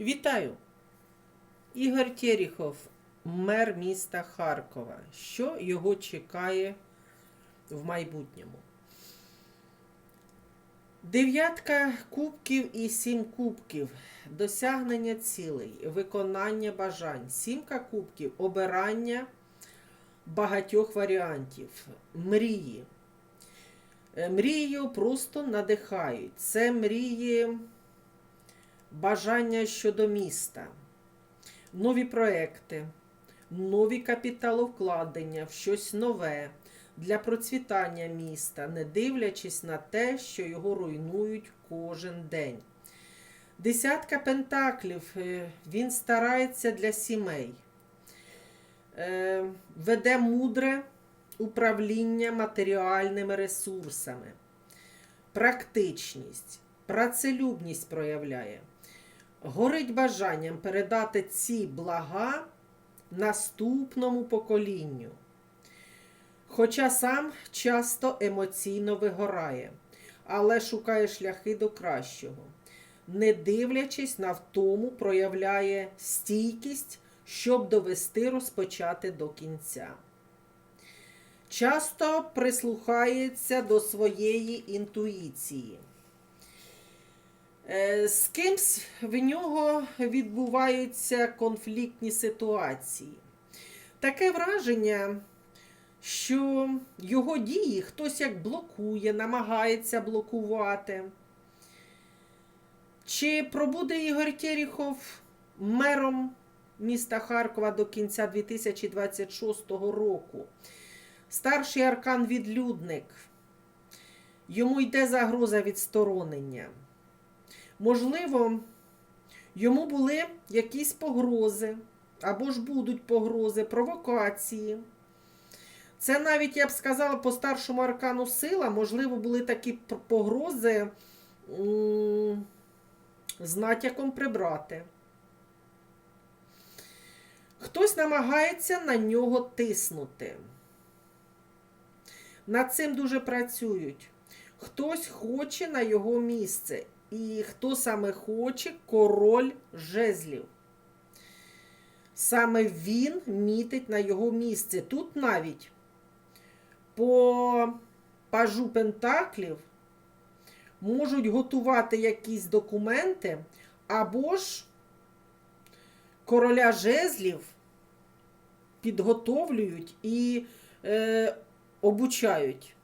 Вітаю! Ігор Терехов, мер міста Харкова. Що його чекає в майбутньому? Дев'ятка кубків і сім кубків. Досягнення цілей, виконання бажань. Сімка кубків обирання багатьох варіантів. Мрії. Е, Мрії просто надихають. Це мрії бажання щодо міста, нові проекти, нові капіталовкладення в щось нове для процвітання міста, не дивлячись на те, що його руйнують кожен день. Десятка пентаклів. е, Він старається для сімей, Е, веде мудре управління матеріальними ресурсами, практичність, працелюбність проявляє. Горить бажанням передати ці блага наступному поколінню. Хоча сам часто емоційно вигорає, але шукає шляхи до кращого. Не дивлячись на втому, проявляє стійкість, щоб довести розпочати до кінця. Часто прислухається до своєї інтуїції. Е, З кимсь в нього відбуваються конфліктні ситуації. Таке враження, що його дії хтось як блокує, намагається блокувати. Чи пробуде Ігор Терехов мером міста Харкова до кінця 2026 року? Старший аркан відлюдник. Йому йде загроза відсторонення. Можливо, йому були якісь погрози, або ж будуть погрози, провокації. Це навіть, я б сказала, по старшому аркану сила, можливо, були такі погрози з натяком прибрати. Хтось намагається на нього тиснути. Над цим дуже працюють. Хтось хоче на його місце. І хто саме хоче король жезлів. Саме він мітить на його місце. Тут навіть по пажу Пентаклів можуть готувати якісь документи, або ж короля жезлів підготовлюють і е, обучають.